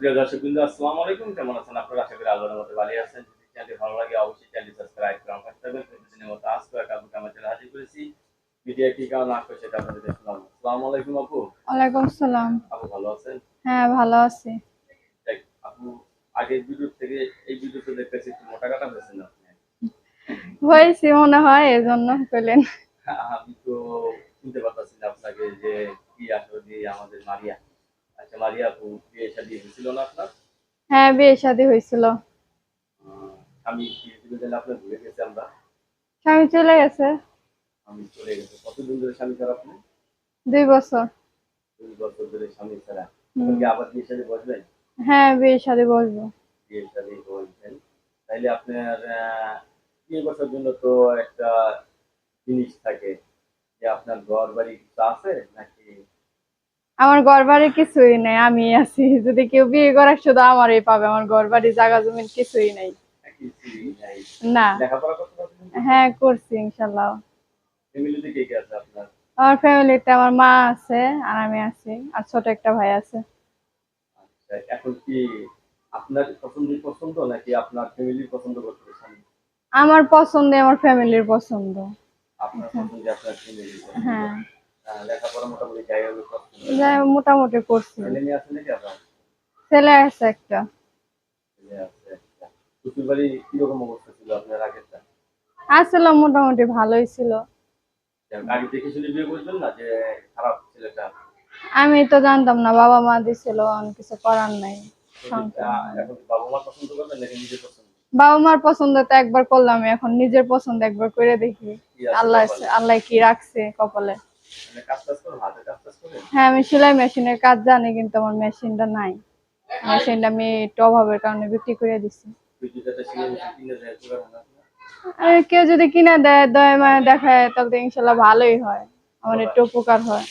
সুপ্রিয় দর্শক বিন্দু আসসালামু আলাইকুম। কেমন আছেন আপনারা? আশা করি আল্লাহর মতো ভালো আছেন। যদি চ্যানেলটি ভালো লাগে অবশ্যই চ্যানেলটি সাবস্ক্রাইব করে আমার পাশে থাকবেন। প্রতিদিনের মতো আজকে একটা আপুকে আমার চ্যানেলে হাজির করেছি। ভিডিও কি কারণ আসবে সেটা আপনাদের দেখলাম আসসালামু আলাইকুম আপু। ওয়ালাইকুম সালাম আপু ভালো আছেন? হ্যাঁ ভালো আছি। আপু আগের ভিডিও থেকে এই ভিডিওতে দেখতেছি একটু মোটা কাটা হয়েছেন আপনি? হয়েছি মনে হয় এজন্য পেলেন আমি তো শুনতে পারতাছি না আপনাকে যে কি আসলে আমাদের মারিয়া। আচ্ছা মারিয়া আপু বিয়ে শাদী হয়েছিল না আপনার? হ্যাঁ বিয়ে শাদী হয়েছিল। আমি কি দিলে আপনার ভুলে গেছি আমরা? স্বামী চলে গেছে। আমি চলে গেছি। কতদিন ধরে স্বামী ছাড়া আপনি? দুই বছর। দুই বছর ধরে স্বামী ছাড়া। আবার বিয়ে সাথে বসবেন? হ্যাঁ বিয়ে শাদী বসবো। বিয়ে সাথে বলছেন তাইলে আপনার বিয়ে বছর জন্য তো একটা জিনিস থাকে। যে আপনার ঘর বাড়ি আছে নাকি আমার ঘর বাড়ি কিছুই নেই আমি আছি। যদি কেউ বিয়ে করার শুধু আমারই পাবে আমার ঘর বাড়ি জায়গা জমি কিছুই নেই। না। হ্যাঁ করছি ইনশাল্লাহ। আমার ফ্যামিলিতে আমার মা আছে আর আমি আছি আর ছোট একটা ভাই আছে। আচ্ছা এখন কি আপনার পছন্দের পছন্দ নাকি আপনার ফ্যামিলির পছন্দ করতে আমার পছন্দ আমার ফ্যামিলির পছন্দ। আপনার পছন্দে আপনার ফ্যামিলি হ্যাঁ। মোটামুটি যাই হোক, মোটামুটি করছি। ছেলে আছে একটা। আসলে মোটামুটি ভালোই ছিল। আমি তো জানতাম না বাবা মা দিছিল অনেক কিছু করার নাই বাবা মার পছন্দ তো একবার করলাম এখন নিজের পছন্দ একবার করে দেখি। আল্লাহ আল্লাহ কি রাখছে কপালে? মানে হ্যাঁ আমি সেলাই মেশিনের কাজ জানি কিন্তু আমার মেশিনটা নাই। মেশিনটা আমি একটু অভাবের কারণে বিক্রি করে আর কেউ যদি কিনে দেয় দয় মানে দেখায় তাহলে তো ইনশাল্লাহ ভালোই হয়। আমার একটু উপকার হয়।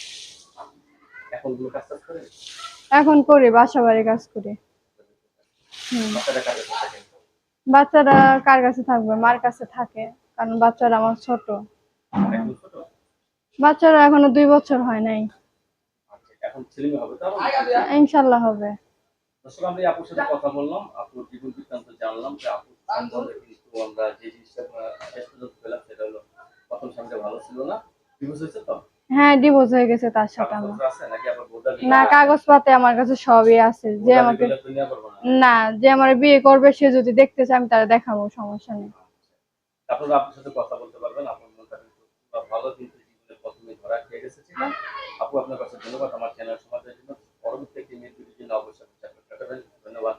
এখন করে বাসা বাড়ি কাজ করি। বাচ্চারা কার কাছে থাকবে? মার কাছে থাকে কারণ বাচ্চারা আমার ছোট। বাচ্চারা এখনও দুই বছর হয় নাই। আচ্ছা আমার? ইনশাল্লাহ হবে। দর্শক আমরা আপুর সাথে কথা বললাম আপুর জীবন বৃত্তান্ত জানলাম যে আপুর কিন্তু আমরা যে জিনিসটা শেষ পর্যন্ত পেলাম সেটা হলো প্রথম স্বামীটা ভালো ছিল না ডিভোর্স হয়েছে তো? হ্যাঁ ডিভোর্স হয়ে গেছে তার সাথে আমার। কাগজপত্র আছে নাকি না কাগজপাতে আমার কাছে সবই আছে। যে আমাকে না? যে আমার বিয়ে করবে সে যদি দেখতে চায় আমি তারা দেখাবো সমস্যা নেই। আপনারা আপনার সাথে কথা বলতে পারবেন আপনার মনটা কিন্তু খুব ভালো কিন্তু করার চেয়ে আপু, আপনার কাছে ধন্যবাদ। আমার চ্যানেল সমাজের জন্য। পরবর্তী একটি নির্বিধির জন্য অবশ্যই ধন্যবাদ।